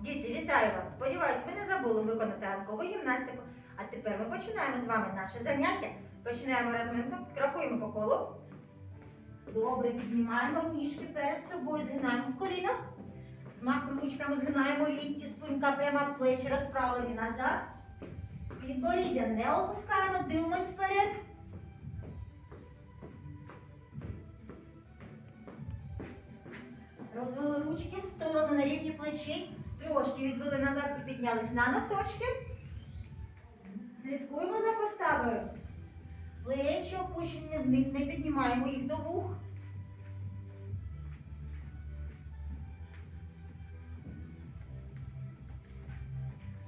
Діти, вітаю вас! Сподіваюсь, ви не забули виконати ранкову гімнастику. А тепер ми починаємо з вами наше заняття. Починаємо розминку, крокуємо по колу. Добре, піднімаємо ніжки перед собою, згинаємо в колінах. Смак ручками згинаємо лікті, спинка пряма, плечі розправлені назад. Підборіддя не опускаємо, дивимось вперед. Розвели ручки в сторону на рівні плечей. Трошки відвели назад і піднялись на носочки. Слідкуємо за поставою. Плечі опущені вниз, не піднімаємо їх до вух.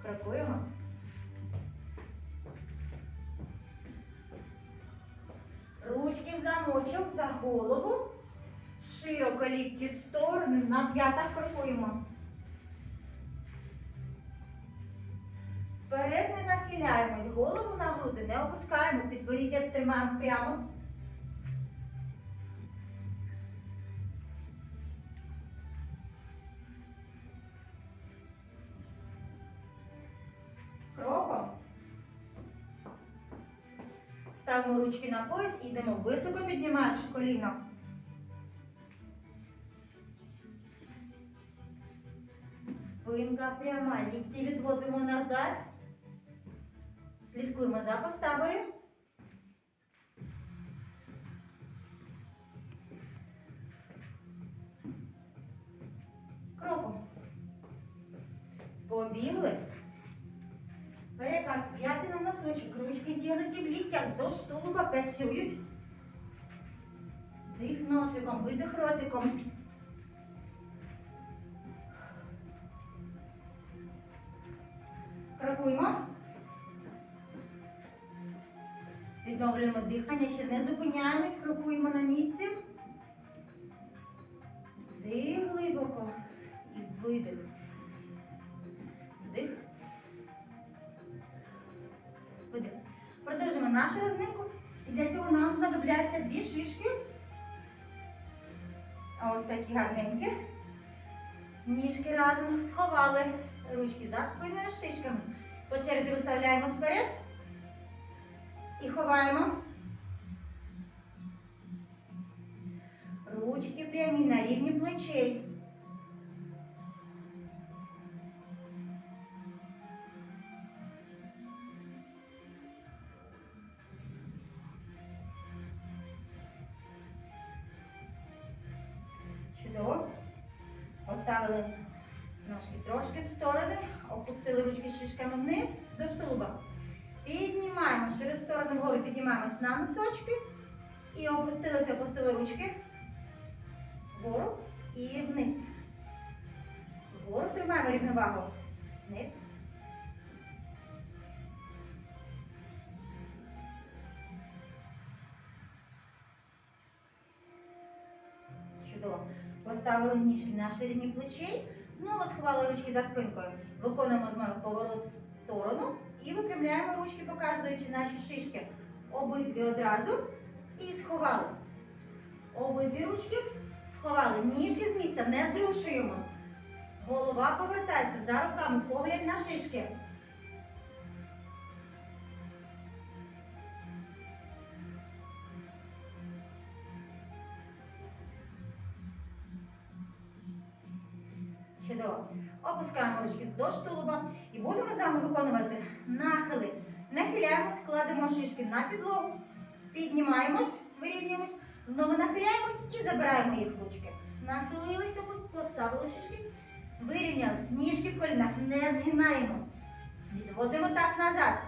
Крокуємо. Ручки в замочок за голову. Широко лікті в сторони, на п'ятах крокуємо. Вперед голову на груди не опускаємо, підборіддя тримаємо прямо. Кроком. Ставимо ручки на пояс і йдемо високо піднімаючи коліно. Спинка пряма, лікті відводимо назад. Слідкуємо за поставою. Кроком. Побігли. Перекат з п'яти на носочок. Ручки зігнуті в ліктях, вздовж тулуба працюють. Дих носиком, видих ротиком. Крокуємо. Відновлюємо дихання, ще не зупиняємось, крокуємо на місці. Вдих глибоко і видих. Вдих. Видих. Продовжуємо нашу розминку. І для цього нам знадобляться дві шишки. Ось такі гарненькі. Ніжки разом сховали. Ручки за спиною шишками. По черзі виставляємо вперед і ховаємо. Ручки прямі на рівні плечей. Чудово. Поставили ножки трошки в сторони, опустили ручки шишками вниз до тулуба. Піднімаємо через сторону вгору, піднімаємось на носочки. І опустилися, опустили ручки. Вгору і вниз. Вгору тримаємо рівновагу. Вниз. Чудово. Поставили ніжки на ширині плечей. Знову сховали ручки за спинкою. Виконуємо з поворот сторону і випрямляємо ручки, показуючи наші шишки. Обидві одразу. І сховали. Обидві ручки сховали. Ніжки з місця не зрушуємо. Голова повертається за руками, погляд на шишки. Чудово. Опускаємо ручки вздовж тулуба і будемо з вами виконувати нахили. Нахиляємось, кладемо шишки на підлогу, піднімаємось, вирівнюємось, знову нахиляємось і забираємо їх ручки. Нахилилися, поставили шишки, вирівнялись, ніжки в колінах не згинаємо. Відводимо таз назад.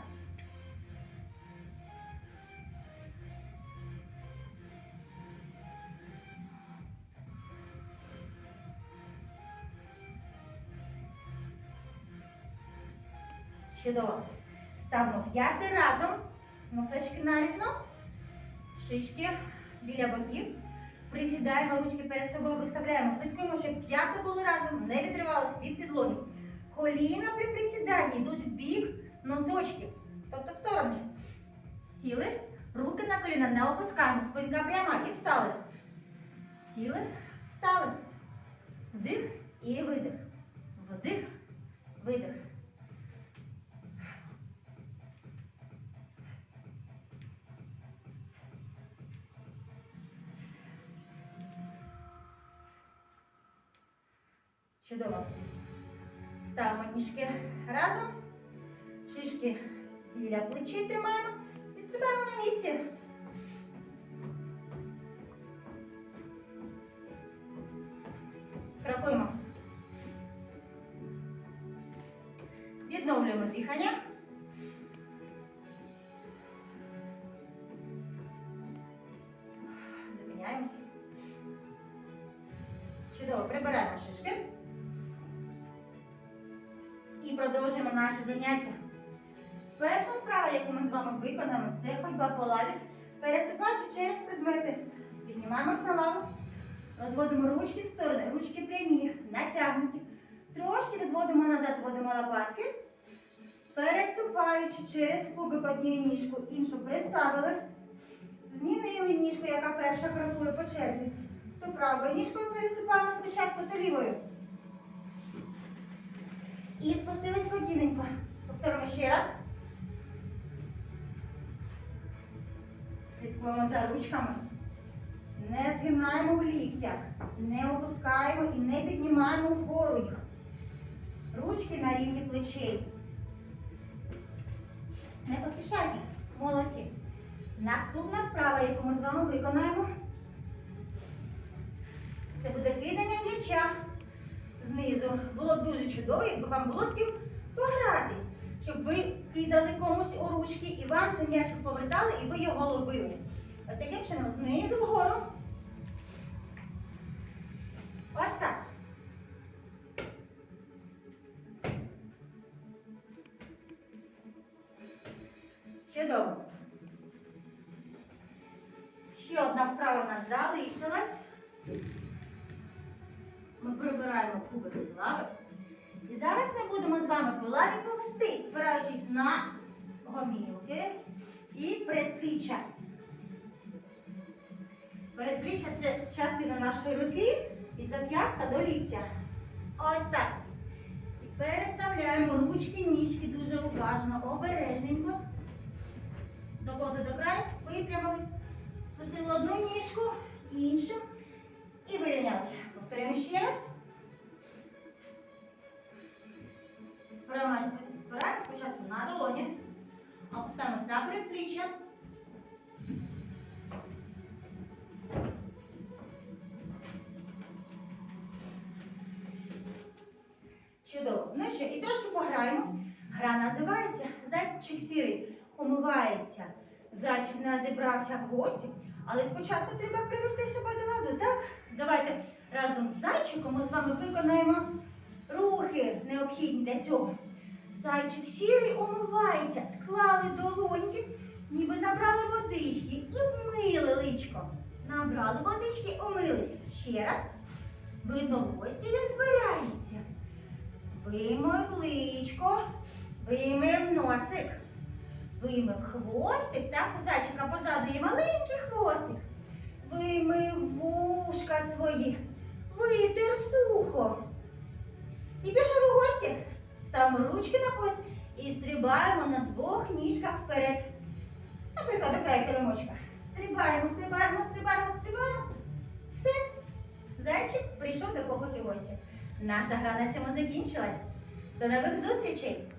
Чудово. Ставимо п'яти разом. Носочки нарізно. Шишки біля боків. Присідаємо ручки перед собою, виставляємо. Слідкуємо, щоб п'ята були разом, не відривалися від підлоги. Коліна при присіданні йдуть в бік носочків. Тобто в сторони. Сіли. Руки на коліна не опускаємо. Спинка пряма і встали. Сіли, встали. Вдих і видих. Вдих видих. Чудово. Ставимо ніжки разом. Шишки біля плечей тримаємо і стрибаємо на місці. Крокуємо. Відновлюємо дихання. Зупиняємося. Чудово, прибираємо шишки. І продовжуємо наше заняття. Перша вправа, яку ми з вами виконаємо, це ходьба по лаві, переступаючи через предмети. Піднімаємось на лаву, розводимо ручки в сторони, ручки прямі, натягнуті. Трошки відводимо назад, зводимо лопатки. Переступаючи через кубик однією ніжку, іншу приставили. Змінили ніжку, яка перша крокує по черзі. То правою ніжкою переступаємо спочатку, то лівою. І спустились спокійненько. Повторимо ще раз. Слідкуємо за ручками. Не згинаємо в ліктях, не опускаємо і не піднімаємо вгору їх. Ручки на рівні плечей. Не поспішайте. Молодці. Наступна вправа, яку ми з вами виконаємо, це буде кидання м'яча знизу. Було б дуже чудово, якби вам було з ким погратись, щоб ви кидали комусь у ручки і вам цей м'ячик повертали, і ви його ловили. Ось таким чином, знизу вгору. Ось так. Чудово. Ще одна вправа в нас залишилась. Ми прибираємо кубики з лави. І зараз ми будемо з вами по лаві повсти, спираючись на гомілки і предпліччя. Передпліччя це частина нашої руки від зап'ястка до ліктя. Ось так. І переставляємо ручки, ніжки дуже уважно, обережненько. Доповзли до краю, випрямились, спустили одну ніжку, іншу Повторяємо ще раз. Спираємо спочатку на долоні, опускаємось на передпліччя. Чудово. Ну що, і трошки пограємо. Гра називається Зайчик сірий умивається. Зайчик не зібрався в гості, але спочатку треба привести себе до ладу, так? Давайте разом з зайчиком ми з вами виконаємо рухи необхідні для цього. Зайчик сірий умивається, склали долоньки, ніби набрали водички і вмили личко. Набрали водички, умились. Ще раз. Видно, гості він збирається. Вимив личко, вимив носик. Вимив хвостик, так, у зайчика позаду є маленький хвостик. Вимив вушка свої, витер сухо. І пішов у гості. Ставимо ручки на пояс і стрибаємо на двох ніжках вперед. Наприклад, до краю килимочка. Стрибаємо, стрибаємо, стрибаємо, стрибаємо. Все. Зайчик прийшов до когось у гості. Наша гра на цьому закінчилась. До нових зустрічей!